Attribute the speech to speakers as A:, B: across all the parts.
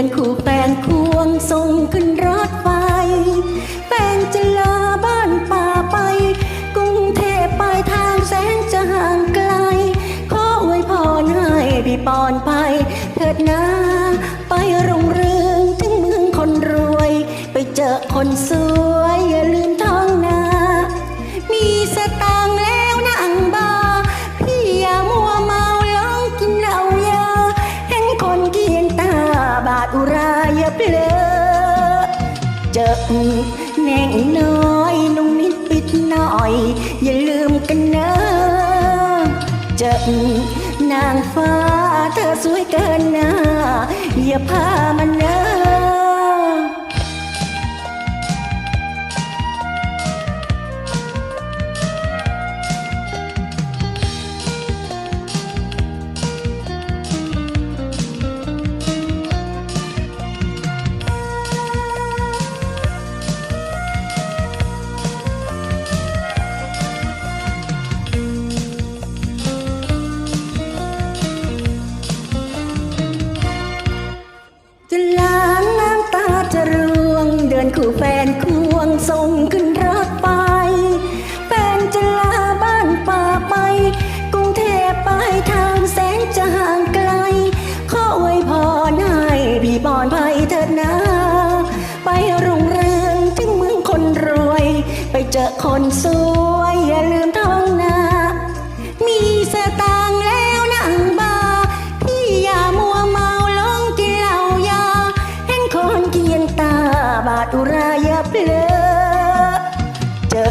A: อนคู่แฟนควงส่งขึ้นรถไฟแฟนจะลาบ้านป่าไป กรุงเทพไปทางแสงจะห่างไกล ขออวยพรให้พี่ปอนไป เถิดนาไปรุงเรืองถึงเมืองคนรวย ไปเจอคนสวย แน่งน้อยนุ่งนิดปิดหน่อย อย่าลืมกันนะเจอนางฟ้าเธอสวยเกินหน้าอย่าพามันเน คู่แฟนควงส่งขึ้นรถไป แฟนจะลาบ้านป่าไป กรุงเทพไปทางแสนจะห่างไกล ขออวยพรให้พี่บอนภัยเถิดนะ ไปโรงเรืองถึงเมืองคนรวย ไปเจอคนสวย ดุรายาเพลอเจอ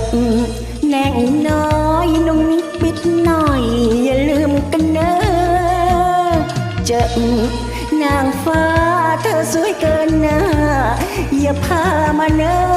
A: แน่งน้อยนุ่งนิดปิดหน่อย อย่าลืมกันเนอะเจอนางฟ้าเธอสวยเกินหน้าอย่าพามาเนอะ